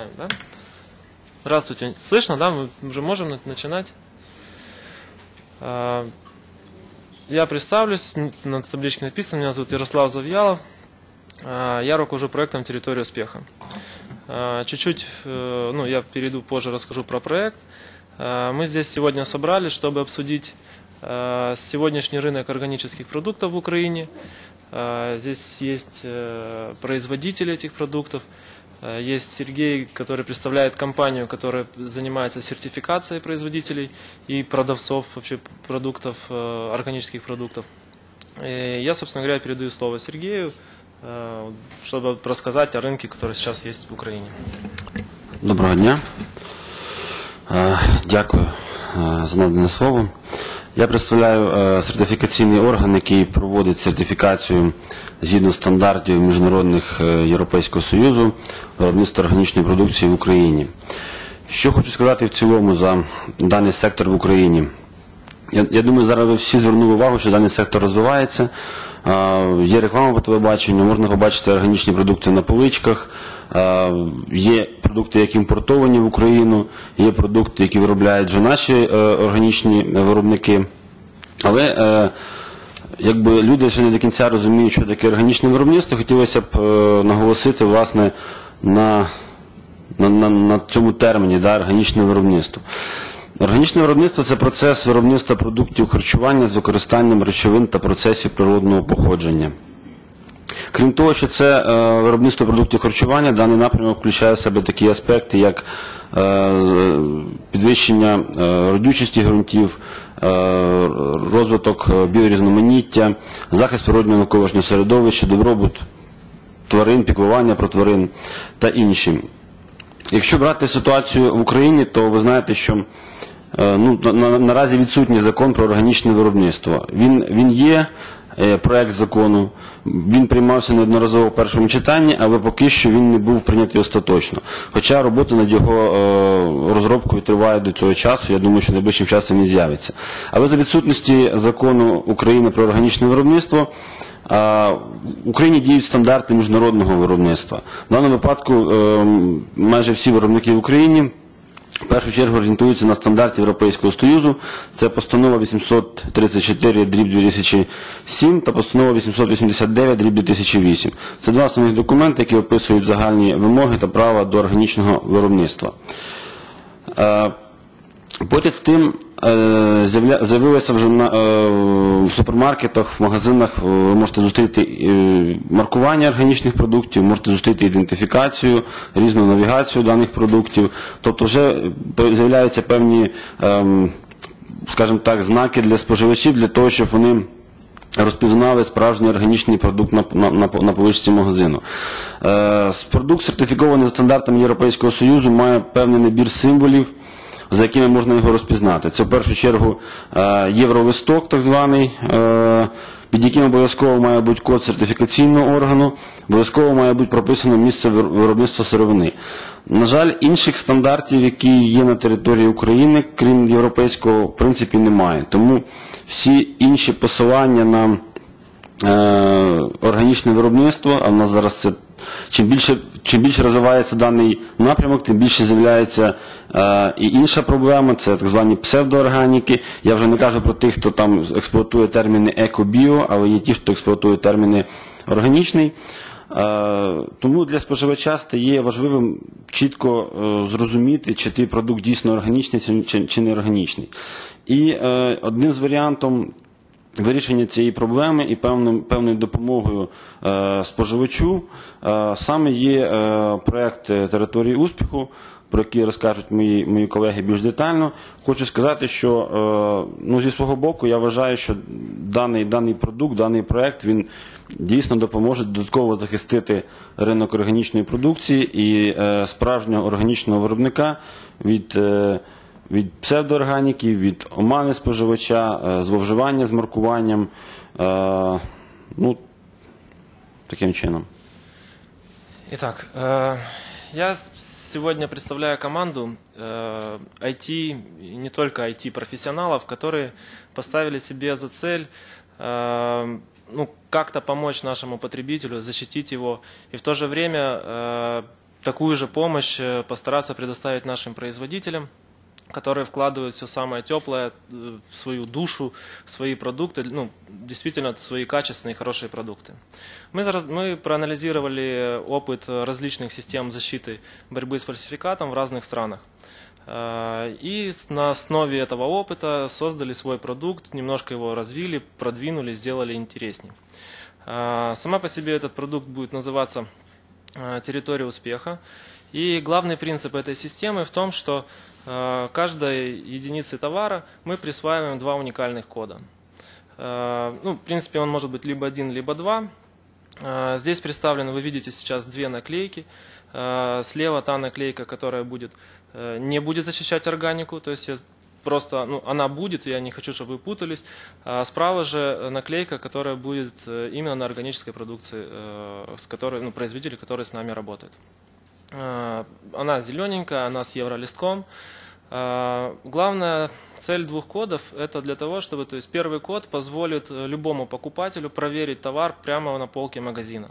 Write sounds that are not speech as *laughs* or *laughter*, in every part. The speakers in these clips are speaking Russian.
Начинаем, да? Здравствуйте. Слышно, да? Мы уже можем на- начинать? А, Я представлюсь, на табличке написано, меня зовут Ярослав Завьялов. А, Я руковожу проектом «Территория успеха». А, Чуть-чуть, э, ну, я перейду позже, расскажу про проект. Мы здесь сегодня собрались, чтобы обсудить сегодняшний рынок органических продуктов в Украине. Здесь есть э, производители этих продуктов, Есть Сергей, который представляет компанию, которая занимается сертификацией производителей и продавцов вообще продуктов, э, органических продуктов. И я, собственно говоря, передаю слово Сергею, э, чтобы рассказать о рынке, который сейчас есть в Украине. Доброго дня. Дякую за надане слово. Я представляю е, сертифікаційний орган, який проводить сертифікацію згідно стандартів міжнародних е, Європейського Союзу виробництва органічної продукції в Україні. Що хочу сказати в цілому за даний сектор в Україні. Я, я думаю, зараз ви всі звернули увагу, що даний сектор розвивається. Є реклама по телебаченню, можна побачити органічні продукти на поличках. А, Є продукти, які імпортовані в Україну, є продукти, які виробляють вже наші е, органічні е, виробники. Але е, якби люди ще не до кінця розуміють, що таке органічне виробництво, хотілося б е, наголосити власне на, на, на, на цьому терміні да, органічне виробництво. Органічне виробництво це процес виробництва продуктів харчування з використанням речовин та процесів природного походження. Крім того, що це е, виробництво продуктів харчування, даний напрямок включає в себе такі аспекти, як е, підвищення е, родючості ґрунтів, розвиток біорізноманіття, захист природнього навколишнього середовища, добробут тварин, піклування про тварин та інші. Якщо брати ситуацію в Україні, то ви знаєте, що ну, на, на, наразі відсутній закон про органічне виробництво. Він, він є, проект закону, він приймався неодноразово в першому читанні, але поки що він не був прийнятий остаточно. Хоча робота над його е, розробкою триває до цього часу, я думаю, що найближчим часом він з'явиться. Але за відсутності закону України про органічне виробництво, В Україні діють стандарти міжнародного виробництва. В даному випадку е, майже всі виробники в Україні в першу чергу орієнтується на стандарти Європейського Союзу. Це постанова 834 дріб 2007 та постанова 889 дріб 2008. Це два основних документи, які описують загальні вимоги та права до органічного виробництва. Е, Поряд з тим е, з'явилося вже е, в супермаркетах, в магазинах, е, ви можете зустріти маркування органічних продуктів, можете зустріти ідентифікацію, різну навігацію даних продуктів. Тобто вже з'являються певні, ем, скажімо так, знаки для споживачів для того, щоб вони розпізнали справжній органічний продукт на, на, на, на поличці магазину. Е, продукт, сертифікований за стандартами Європейського Союзу, має певний набір символів, за якими можна його розпізнати. Це в першу чергу е, євролисток, так званий, е, під яким обов'язково має бути код сертифікаційного органу, обов'язково має бути прописано місце виробництва сировини. На жаль, інших стандартів, які є на території України, крім європейського, в принципі, немає. Тому всі інші посилання на е, органічне виробництво, а в нас зараз це чим більше, чим більше розвивається даний напрямок, тим більше з'являється е, і інша проблема, це так звані псевдоорганіки. Я вже не кажу про тих, хто там експлуатує терміни еко-біо, але є ті, хто експлуатує терміни органічний. Е, Тому для споживача стає важливим чітко е, зрозуміти, чи той продукт дійсно органічний чи- не органічний. І е, одним з варіантом вирішення цієї проблеми і певною допомогою е, споживачу е, саме є е, проект е, території успіху, про який розкажуть мої, мої колеги більш детально. Хочу сказати, що ну, зі свого боку я вважаю, що даний, даний продукт, даний проект він дійсно допоможе додатково захистити ринок органічної продукції і справжнього органічного виробника від. Е, від псевдоорганіки, від омани споживача, е, зловживання з маркуванням. е, Ну, таким чином. Итак, э, я с- сегодня представляю команду э, IT, и не только IT-профессионалов, которые поставили себе за цель э, ну, как-то помочь нашему потребителю, защитить его и в то же время э, такую же помощь э, постараться предоставить нашим производителям, которые вкладывают все самое теплое э, свою душу, свои продукты, ну, действительно, свои качественные, хорошие продукты. Мы, мы проанализировали опыт различных систем защиты борьбы с фальсификатом в разных странах. Э, И на основе этого опыта создали свой продукт, немножко его развили, продвинули, сделали интереснее. Э, Сама по себе этот продукт будет называться территория успеха. И главный принцип этой системы в том, что каждой единице товара мы присваиваем два уникальных кода. Э, Ну, в принципе, он может быть либо один, либо два. Э, Здесь представлены, вы видите сейчас две наклейки. Э, Слева та наклейка, которая будет, э, не будет защищать органику, то есть просто, ну, она будет, я не хочу, чтобы вы путались. А справа же наклейка, которая будет э, именно на органической продукции, э, с которой, ну, производители, которые с нами работают. Э, Она зелененькая, она с евролистком. Э, Главная цель двух кодов – это для того, чтобы, то есть первый код позволит э, любому покупателю проверить товар прямо на полке магазина.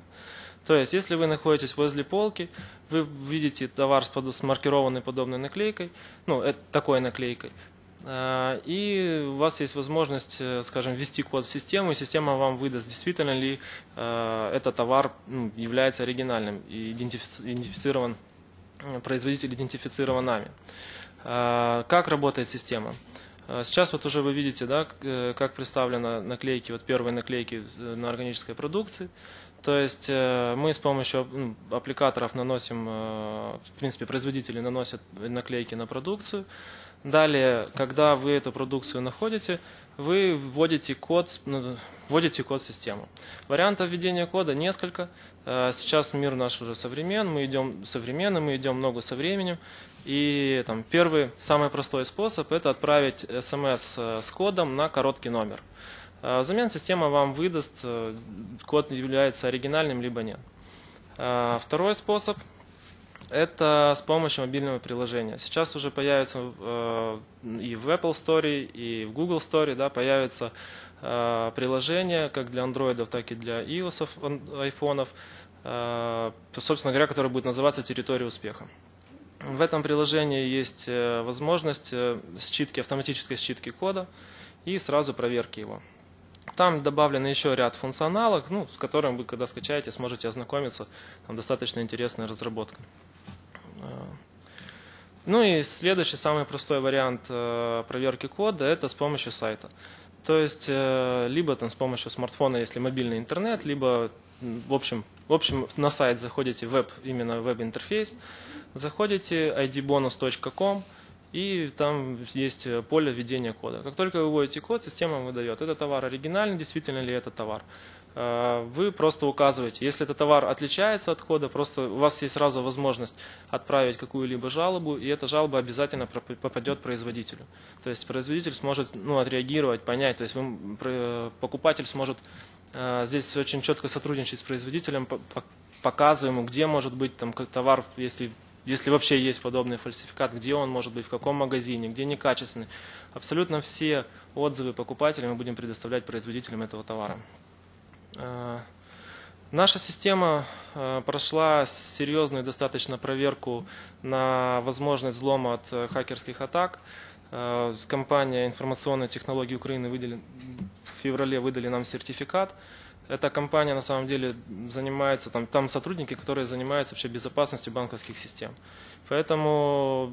То есть, если вы находитесь возле полки, вы видите товар с, маркированной подобной наклейкой, ну, такой наклейкой, и у вас есть возможность, э, скажем, ввести код в систему, и система вам выдаст, действительно ли э, этот товар ну, является оригинальным и идентифици- идентифицирован, э, производитель идентифицирован нами. Э, Как работает система? Э, Сейчас вот уже вы видите, да, как представлены наклейки, вот первые наклейки на органической продукции. То есть мы с помощью ну, аппликаторов наносим, в принципе, производители наносят наклейки на продукцию. Далее, когда вы эту продукцию находите, вы вводите код, ну, вводите код в систему. Вариантов введения кода несколько. Э, Сейчас мир наш уже современ, мы идем современно, мы идем много со временем. И там, первый, самый простой способ – это отправить смс э, с кодом на короткий номер. Э, Взамен система вам выдаст, код является оригинальным, либо нет. Второй способ – это с помощью мобильного приложения. Сейчас уже появится э, и в Apple Store, и в Google Store да, появится э, приложение как для андроидов, так и для iOS, айфонов, э, собственно говоря, которое будет называться «Территория успеха». В этом приложении есть э, возможность э, считки, автоматической считки кода и сразу проверки его. Там добавлен еще ряд функционалов, ну, с которым вы, когда скачаете, сможете ознакомиться. Там достаточно интересная разработка. Э, Ну и следующий, самый простой вариант э, проверки кода – это с помощью сайта. То есть, э, либо там с помощью смартфона, если мобильный интернет, либо, в общем, в общем на сайт заходите, веб, именно веб-интерфейс, заходите idbonus.com, и там есть поле введения кода. Как только вы вводите код, система выдает, это товар оригинальный, действительно ли это товар. Э, Вы просто указываете, если этот товар отличается от кода, просто у вас есть сразу возможность отправить какую-либо жалобу, и эта жалоба обязательно попадет производителю. То есть производитель сможет ну, отреагировать, понять, то есть вы, покупатель сможет э, здесь очень четко сотрудничать с производителем, по- по- показывая ему, где может быть там товар, если если вообще есть подобный фальсификат, где он может быть, в каком магазине, где некачественный. Абсолютно все отзывы покупателей мы будем предоставлять производителям этого товара. Э, Наша система э, прошла серьезную достаточно проверку на возможность взлома от э, хакерских атак. Компания информационной технологии Украины в феврале выдали нам сертификат. Эта компания на самом деле занимается, там, там сотрудники, которые занимаются вообще безопасностью банковских систем. Поэтому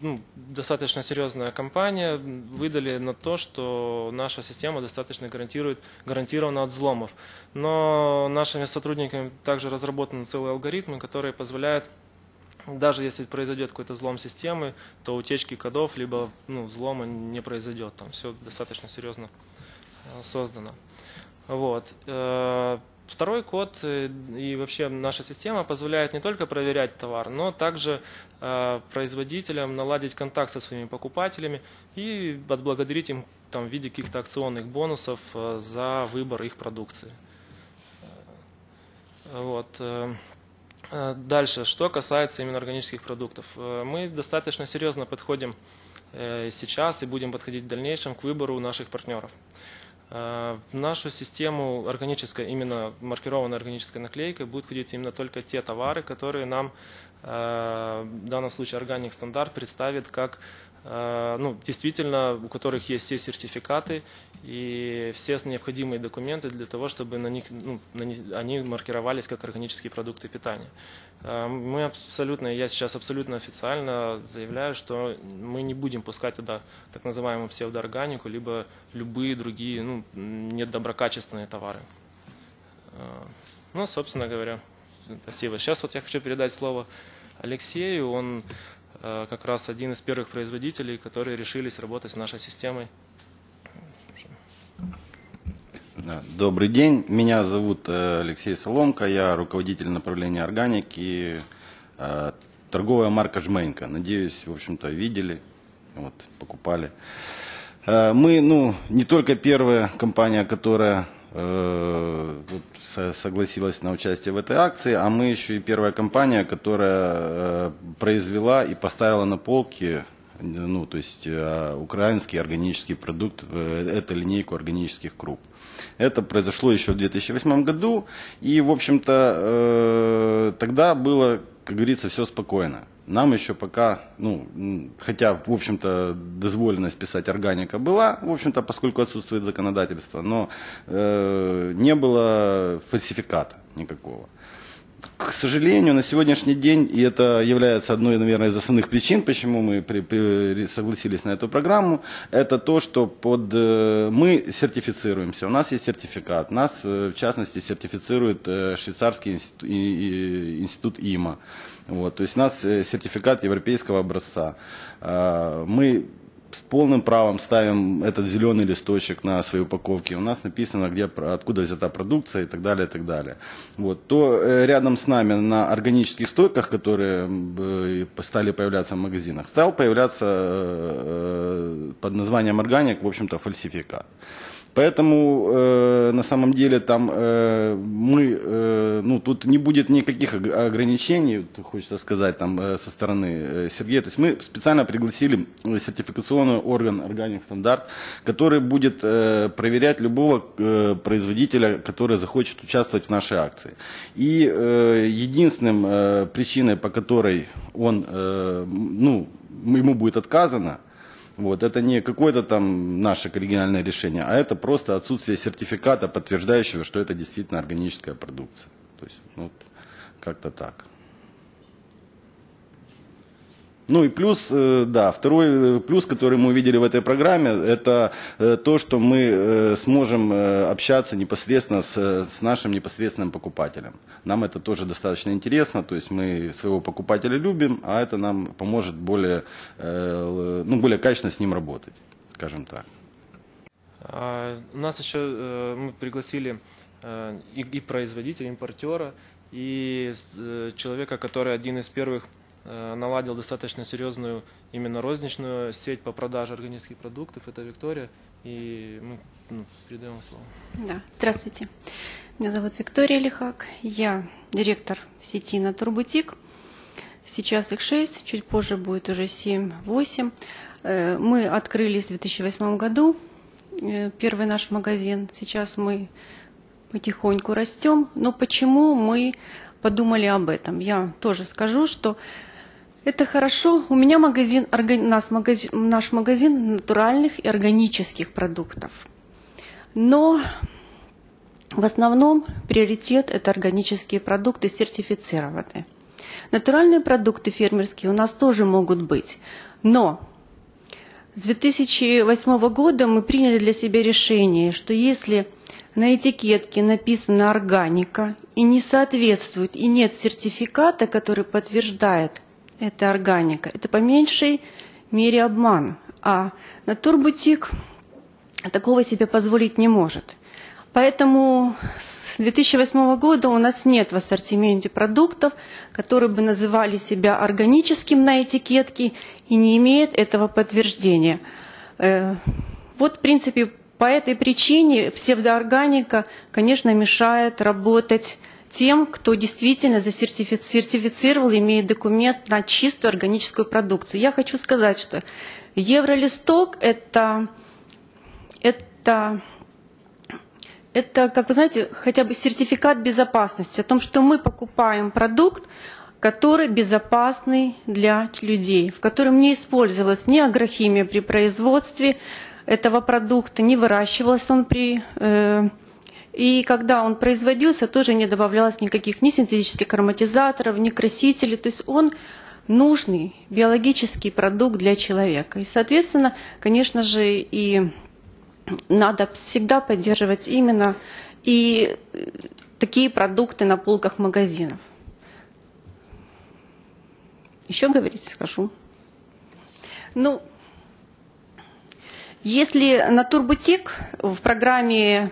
ну, достаточно серьезная компания выдали на то, что наша система достаточно гарантирует, гарантирована от взломов. Но нашими сотрудниками также разработаны целые алгоритмы, которые позволяют даже если произойдет какой-то взлом системы, то утечки кодов либо ну, взлома не произойдет. Там все достаточно серьезно э, создано. Вот. Второй код э, и вообще наша система позволяет не только проверять товар, но также э, производителям наладить контакт со своими покупателями и отблагодарить им там, в виде каких-то акционных бонусов э, за выбор их продукции. Э, Вот. э, Дальше, что касается именно органических продуктов. Мы достаточно серьезно подходим сейчас и будем подходить в дальнейшем к выбору наших партнеров. Э, В нашу систему органической, именно маркированной органической наклейкой будут входить именно только те товары, которые нам э, в данном случае органик стандарт представит как ну, действительно, у которых есть все сертификаты и все необходимые документы для того, чтобы на них, ну, на них- они маркировались как органические продукты питания. Э, Мы абсолютно, я сейчас абсолютно официально заявляю, что мы не будем пускать туда так называемую псевдоорганику, либо любые другие ну, недоброкачественные товары. Э, Ну, собственно говоря, спасибо. Сейчас вот я хочу передать слово Алексею. Он э, как раз один из первых производителей, которые решились работать с нашей системой. Добрый день, меня зовут э, Алексей Соломко, я руководитель направления органики, э, торговая марка Жменька. Надеюсь, в общем-то, видели, вот, покупали. Э, Мы, ну, не только первая компания, которая э, согласилась на участие в этой акции, а мы еще и первая компания, которая э, произвела и поставила на полки ну, то есть э, украинский органический продукт, э, это линейку органических круп. Это произошло еще в 2008 году, и, в общем-то, э, тогда было, как говорится, все спокойно. Нам еще пока, ну, хотя, в общем-то, дозволенность писать органика была, в общем-то, поскольку отсутствует законодательство, но э, не было фальсификата никакого. К сожалению, на сегодняшний день, и это является одной, наверное, из основных причин, почему мы при- при- согласились на эту программу, это то, что под, э, мы сертифицируемся, у нас есть сертификат, нас, э, в частности, сертифицирует э, швейцарский институт, институт ИМА. Вот, то есть у нас сертификат европейского образца. А, Мы с полным правом ставим этот зеленый листочек на своей упаковке. У нас написано, где, откуда взята продукция и так далее, и так далее. Вот. То э, рядом с нами на органических стойках, которые стали появляться в магазинах, стал появляться э, э, под названием органик, в общем-то, фальсификат. Поэтому э, на самом деле там э, мы, э, ну тут не будет никаких ог- ограничений, хочется сказать там э, со стороны э, Сергея. То есть мы специально пригласили э, сертификационный орган Organic Стандарт, который будет э, проверять любого э, производителя, который захочет участвовать в нашей акции. И э, единственным э, причиной, по которой он, э, ну, ему будет отказано, вот, это не какое-то там наше оригинальное решение, а это просто отсутствие сертификата, подтверждающего, что это действительно органическая продукция. То есть, ну, вот, как-то так. Ну и плюс, э, да, второй э, плюс, который мы увидели в этой программе, это э, то, что мы сможем общаться непосредственно с, с нашим непосредственным покупателем. Нам это тоже достаточно интересно, то есть мы своего покупателя любим, а это нам поможет более, ну, более качественно с ним работать, скажем так. А, У нас еще мы пригласили и, производителя, импортера, и человека, который один из первых наладил достаточно серьезную именно розничную сеть по продаже органических продуктов. Это Виктория. И мы ну, передаем слово. Да, здравствуйте. Меня зовут Виктория Лихак. Я директор сети Натурбутик. Сейчас их шесть, чуть позже будет уже 7-8. Э, Мы открылись в 2008 году, э, первый наш магазин. Сейчас мы потихоньку растем. Но почему мы подумали об этом? Я тоже скажу, что это хорошо. У меня магазин, нас магазин, наш магазин натуральных и органических продуктов. Но в основном приоритет – это органические продукты, сертифицированные. Натуральные продукты фермерские у нас тоже могут быть. Но с 2008 года мы приняли для себя решение, что если на этикетке написано органика и не соответствует, и нет сертификата, который подтверждает это органика, это по меньшей мере обман. А натурбутик такого себе позволить не может. Поэтому с 2008 года у нас нет в ассортименте продуктов, которые бы называли себя органическим на этикетке и не имеют этого подтверждения. Э, Вот, в принципе, по этой причине псевдоорганика, конечно, мешает работать тем, кто действительно засертифи- сертифицировал, имеет документ на чистую органическую продукцию. Я хочу сказать, что евролисток – это, это это, как вы знаете, хотя бы сертификат безопасности о том, что мы покупаем продукт, который безопасный для людей, в котором не использовалась ни агрохимия при производстве этого продукта, не выращивалась он при... э, и когда он производился, тоже не добавлялось никаких ни синтетических ароматизаторов, ни красителей. То есть он нужный биологический продукт для человека. И, соответственно, конечно же, и надо всегда поддерживать именно и э, такие продукты на полках магазинов. Еще говорить скажу. Ну, если на Турбутик в программе,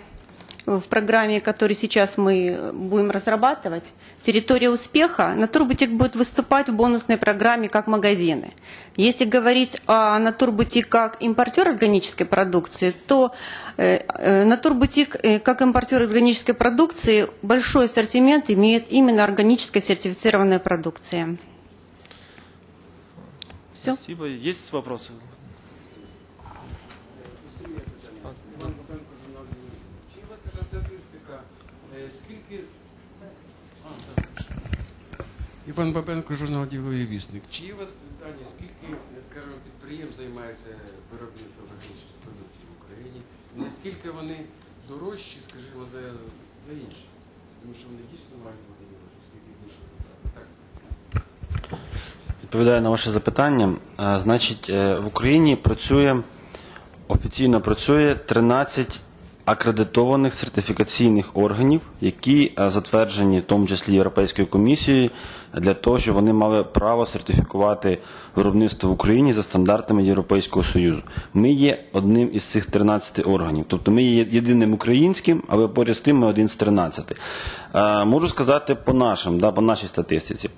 в программе, которую сейчас мы будем разрабатывать, территория успеха, Натурбутик будет выступать в бонусной программе как магазины. Если говорить о Натурбутик как импортер органической продукции, то э, э, Натурбутик э, как импортер органической продукции большой ассортимент имеет именно органическая сертифицированная продукция. Все? Спасибо. Есть вопросы? Скільки. Іван Бабенко, журнал Діловий вісник. Чи є у вас дані, скільки, скажімо, підприємств займається виробництвом органічних продуктів в Україні? І наскільки вони дорожчі, скажімо, за, за інші? Тому що вони дійсно мають бути дорожчі, скільки більше затрати. Так. Відповідаю на ваше запитання. Значить, е, в Україні працює офіційно працює 13 акредитованих сертифікаційних органів, які е, затверджені в тому числі Європейською комісією для того, щоб вони мали право сертифікувати виробництво в Україні за стандартами Європейського Союзу. Ми є одним із цих 13 органів, тобто ми є єдиним українським, але поряд з тим ми один з 13. Е, Можу сказати по нашим, да, по нашій статистиці.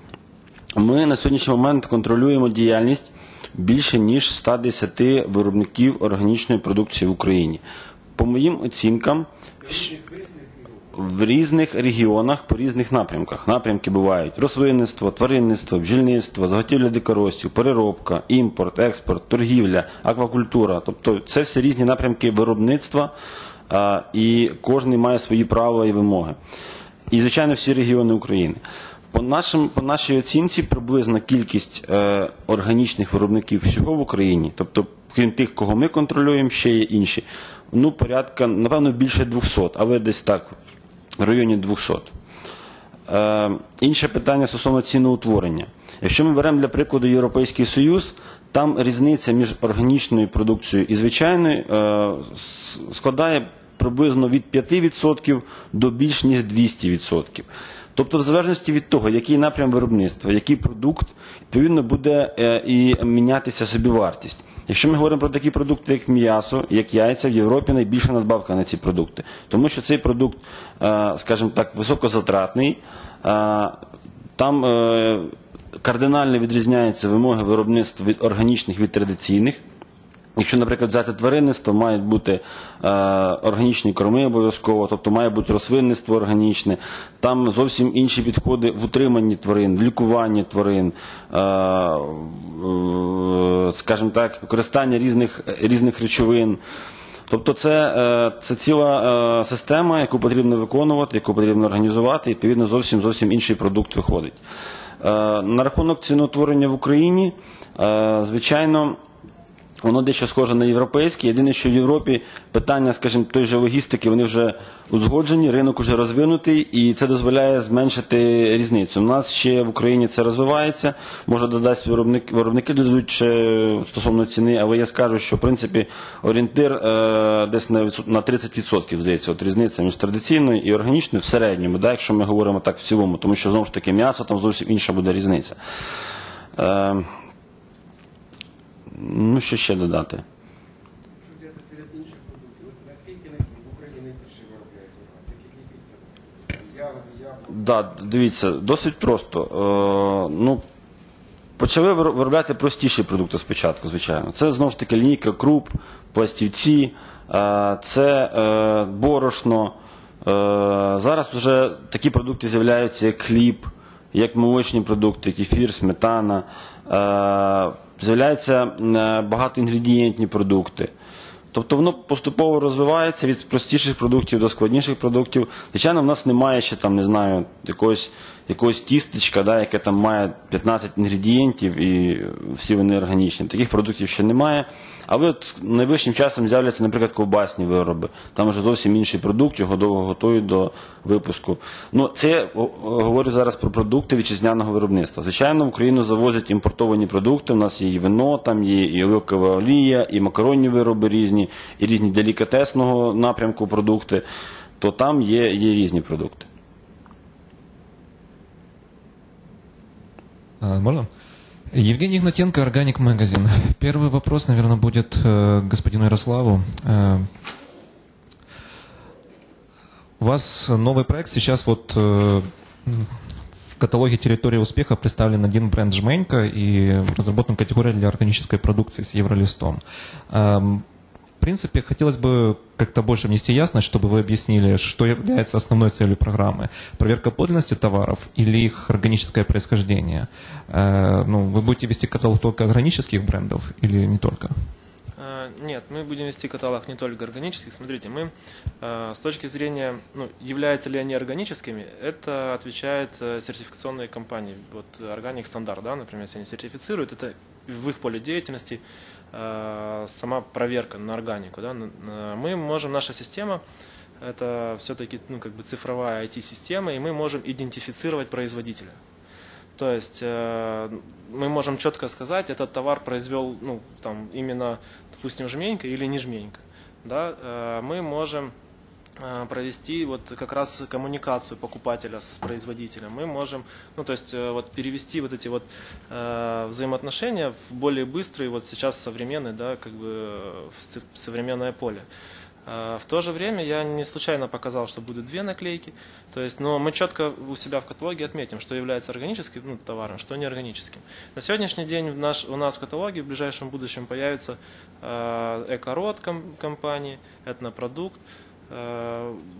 Ми на сьогоднішній момент контролюємо діяльність більше ніж 110 виробників органічної продукції в Україні. По моїм оцінкам, в різних регіонах по різних напрямках. Напрямки бувають рослинництво, тваринництво, бджільництво, заготівля дикоростів, переробка, імпорт, експорт, торгівля, аквакультура. Тобто це всі різні напрямки виробництва, і кожен має свої правила і вимоги. І, звичайно, всі регіони України. По, нашим, по нашій оцінці приблизна кількість е, органічних виробників всього в Україні, тобто, крім тих, кого ми контролюємо, ще є інші. Ну, порядка, напевно, більше 200, але десь так, в районі 200. Е, інше питання стосовно ціноутворення. Якщо ми беремо для прикладу Європейський Союз, там різниця між органічною продукцією і звичайною е, складає приблизно від 5% до більш ніж 200%. Тобто, в залежності від того, який напрям виробництва, який продукт, відповідно буде е, і мінятися собівартість. Якщо ми говоримо про такі продукти, як м'ясо, як яйця, в Європі найбільша надбавка на ці продукти. Тому що цей продукт, е, скажімо так, високозатратний, е, там е, кардинально відрізняються вимоги виробництва від органічних від традиційних. Якщо, наприклад, взяти тваринництво, мають бути е, органічні корми обов'язково, тобто має бути рослинництво органічне, там зовсім інші підходи в утриманні тварин, в лікуванні тварин, е, е, скажімо так, використання різних, різних речовин. Тобто це, е, це ціла е, система, яку потрібно виконувати, яку потрібно організувати, і відповідно зовсім зовсім інший продукт виходить. Е, На рахунок ціноутворення в Україні, е, звичайно. Воно дещо схоже на європейське. Єдине, що в Європі питання, скажімо, той же логістики, вони вже узгоджені, ринок вже розвинутий, і це дозволяє зменшити різницю. У нас ще в Україні це розвивається. Може, додасть виробник, виробники додадуть ще стосовно ціни, але я скажу, що в принципі орієнтир е, десь на, на 30% здається, от різниця між традиційною і органічною в середньому, да, якщо ми говоримо так в цілому, тому що знову ж таки м'ясо там зовсім інша буде різниця. Е, Ну, що ще додати? Якщо взяти серед інших продуктів, наскільки в Україні найбільше виробляється. Да, дивіться, досить просто. Е, ну, почали виробляти простіші продукти спочатку, звичайно. Це знову ж таки лінійка круп, пластівці, е, це е, борошно. Е, зараз вже такі продукти з'являються, як хліб, як молочні продукти, кефір, сметана. Е, з'являються е, багатоінгредієнтні продукти. Тобто воно поступово розвивається від простіших продуктів до складніших продуктів. Звичайно, в нас немає ще там, не знаю, якогось, якогось тістечка, да, яке там має 15 інгредієнтів і всі вони органічні. Таких продуктів ще немає. Але от найближчим часом з'являться, наприклад, ковбасні вироби. Там вже зовсім інший продукт, його довго готують до випуску. Ну, це говорю зараз про продукти вітчизняного виробництва. Звичайно, в Україну завозять імпортовані продукти. У нас є і вино, там є і оливкова олія, і макаронні вироби різні, і різні делікатесного напрямку продукти. То там є, є різні продукти. Можно? Евгений Игнатенко, Органик Магазин. Первый вопрос, наверное, будет э, господину Ярославу. Э, у вас новый проект сейчас вот э, в каталоге «Территория успеха» представлен один бренд «Жменька» и разработана категория для органической продукции с евролистом. Принципе, хотелось бы как-то больше внести ясность, чтобы вы объяснили, что является основной целью программы. Проверка подлинности товаров или их органическое происхождение. Э, ну, вы будете вести каталог только органических брендов или не только? Э, Нет, мы будем вести каталог не только органических. Смотрите, мы э, с точки зрения, ну, являются ли они органическими, это отвечает сертификационные компании. Вот Organic Стандарт, да, например, если они сертифицируют, это в их поле деятельности сама проверка на органику. Да. Э, Мы можем, наша система, это все-таки ну, как бы цифровая IT-система, и мы можем идентифицировать производителя. То есть э, мы можем четко сказать, этот товар произвел, ну, там, именно, допустим, жменька или не жменька. Да? Э, мы можем э, провести вот как раз коммуникацию покупателя с производителем. Мы можем, ну, то есть э, вот перевести вот эти вот э, взаимоотношения в более быстрый, вот сейчас современный, да, как бы э, в современное поле. В то же время я не случайно показал, что будут две наклейки. То есть, но мы четко у себя в каталоге отметим, что является органическим ну, товаром, что неорганическим. На сегодняшний день в наш, у нас в каталоге в ближайшем будущем появится э, Экород ком- компании, Этнопродукт, э,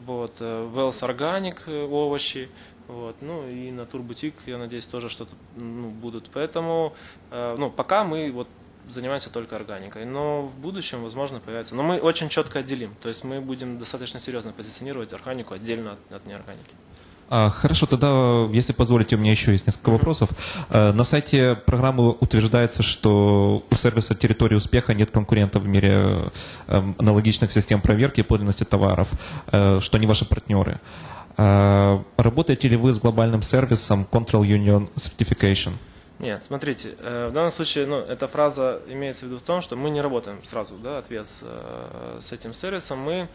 вот, э, Wells Organic э, овощи, вот, ну и на Турбутик, я надеюсь, тоже что-то ну, будут. Поэтому, э, ну, пока мы вот занимаемся только органикой, но в будущем, возможно, появится. Но мы очень четко отделим, то есть мы будем достаточно серьезно позиционировать органику отдельно от, от неорганики. А, хорошо, тогда, если позволите, у меня еще есть несколько вопросов. Э, На сайте программы утверждается, что у сервиса «Территория успеха» нет конкурентов в мире э, аналогичных систем проверки подлинности товаров, э, что они ваши партнеры. Э, Работаете ли вы с глобальным сервисом Control Union Certification? Нет, смотрите, э, в данном случае, ну, эта фраза имеется в виду в том, что мы не работаем сразу, да, ответ с, э, с этим сервисом. Мы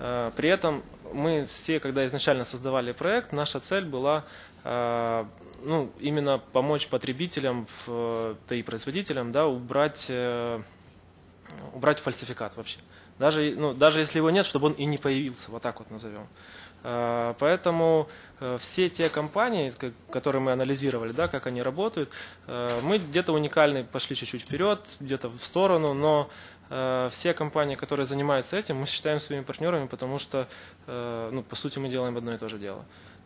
э, при этом мы все, когда изначально создавали проект, наша цель была ну, именно помочь потребителям, да и производителям, да, убрать, убрать фальсификат вообще. Даже, ну, даже если его нет, чтобы он и не появился, вот так вот назовем. Э, Поэтому э, все те компании, как- которые мы анализировали, да, как они работают, э, мы где-то уникальны, пошли чуть-чуть вперед, где-то в сторону, но э, все компании, которые занимаются этим, мы считаем своими партнерами, потому что, э, ну, по сути, мы делаем одно и то же дело.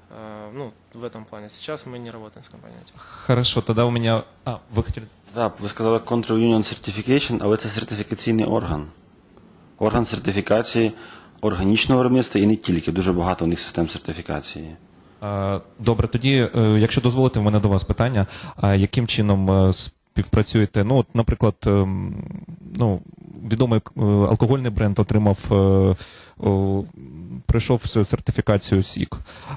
Э, Ну, в этом плане. Сейчас мы не работаем с компаниями. Хорошо, тогда у меня... А, вы хотели... Так, ви сказали Control Union Certification, але це сертифікаційний орган. Орган сертифікації органічного виробництва і не тільки. Дуже багато у них систем сертифікації. Добре, тоді, е, якщо дозволите, в мене до вас питання. Яким чином е, співпрацюєте? Ну, от, наприклад, ем, ну, відомий е, алкогольний бренд отримав, е, пройшов сертифікацію СІК.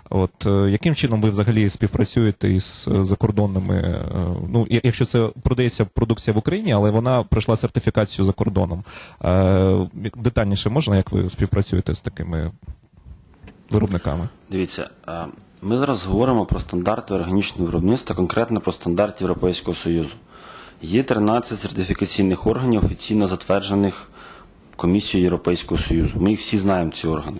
От, е, яким чином ви взагалі співпрацюєте із закордонними? Ну, якщо це продається продукція в Україні, але вона пройшла сертифікацію за кордоном. Детальніше можна, як ви співпрацюєте з такими виробниками? Дивіться, ми зараз говоримо про стандарти органічного виробництва, конкретно про стандарт Європейського Союзу. Є 13 сертифікаційних органів, офіційно затверджених Комісією Європейського Союзу. Ми всі знаємо, ці органи.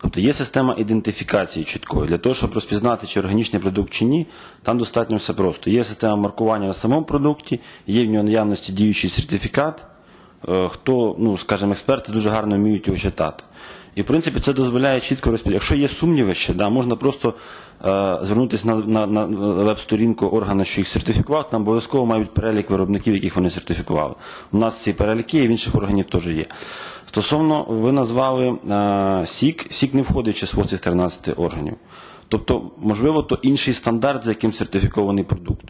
Тобто є система ідентифікації чіткої. Для того, щоб розпізнати, чи органічний продукт чи ні, там достатньо все просто. Є система маркування на самому продукті, є в нього наявності діючий сертифікат. Е, Хто, ну, скажімо, експерти дуже гарно вміють його читати. І в принципі це дозволяє чітко розподіляти. Якщо є сумніви ще, да, можна просто е, звернутися на, на, на веб-сторінку органу, що їх сертифікував, там обов'язково мають перелік виробників, яких вони сертифікували. У нас ці переліки і в інших органів теж є. Стосовно, ви назвали е, СІК, СІК не входить в число цих 13 органів. Тобто, можливо, то інший стандарт, за яким сертифікований продукт.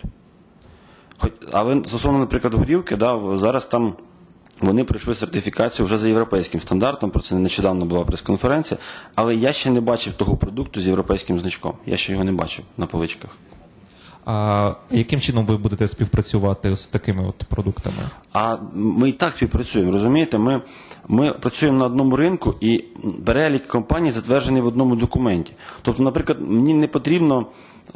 Хоч- Але стосовно, наприклад, горілки, да, зараз там вони пройшли сертифікацію вже за європейським стандартом. Про це нещодавно була прес-конференція. Але я ще не бачив того продукту з європейським значком. Я ще його не бачив на поличках. А яким чином ви будете співпрацювати з такими от продуктами? А ми і так співпрацюємо, розумієте? Ми, ми працюємо на одному ринку і перелік компаній затверджений в одному документі. Тобто, наприклад, мені не потрібно,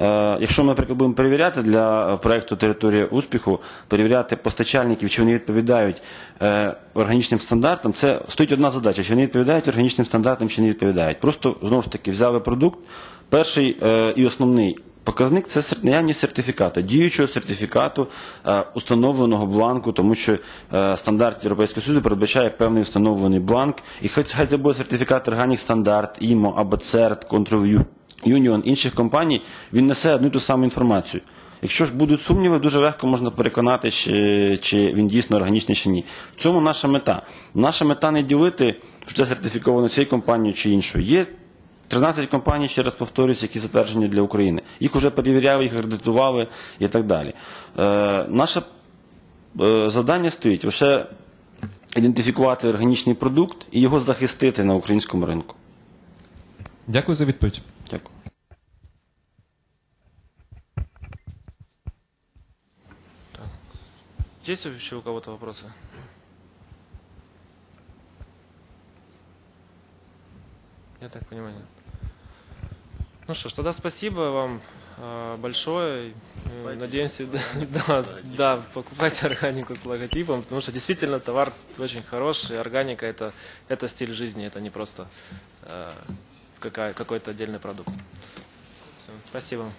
е, якщо ми, наприклад, будемо перевіряти для проєкту Територія успіху, перевіряти постачальників, чи вони відповідають е, органічним стандартам, це стоїть одна задача, чи вони відповідають органічним стандартам, чи не відповідають. Просто знову ж таки взяли продукт. Перший е, і основний Показник це наявність сертифіката, діючого сертифікату, е, установленого бланку, тому що е, стандарт Європейського Союзу передбачає певний встановлений бланк. І хоч хай це буде сертифікат Organic Standard, IMO, або CERT, Control Union, інших компаній, він несе одну і ту саму інформацію. Якщо ж будуть сумніви, дуже легко можна переконати, чи, чи він дійсно органічний чи ні. В цьому наша мета. Наша мета не ділити, що це сертифіковано цією компанією чи іншою. Є 13 компаній, ще раз повторююсь, які затверджені для України. Їх вже перевіряли, їх акредитували і так далі. Е, наше е, завдання стоїть лише ідентифікувати органічний продукт і його захистити на українському ринку. Дякую за відповідь. Дякую. Есть еще у кого-то вопросы? Я так понимаю, нет. Ну что ж, тогда спасибо вам э, большое. Э, Надеемся, да, *laughs* да, да, покупайте органику с логотипом, потому что действительно товар очень хороший. Органика это, это стиль жизни, это не просто э, какая, какой-то отдельный продукт. Всё, спасибо.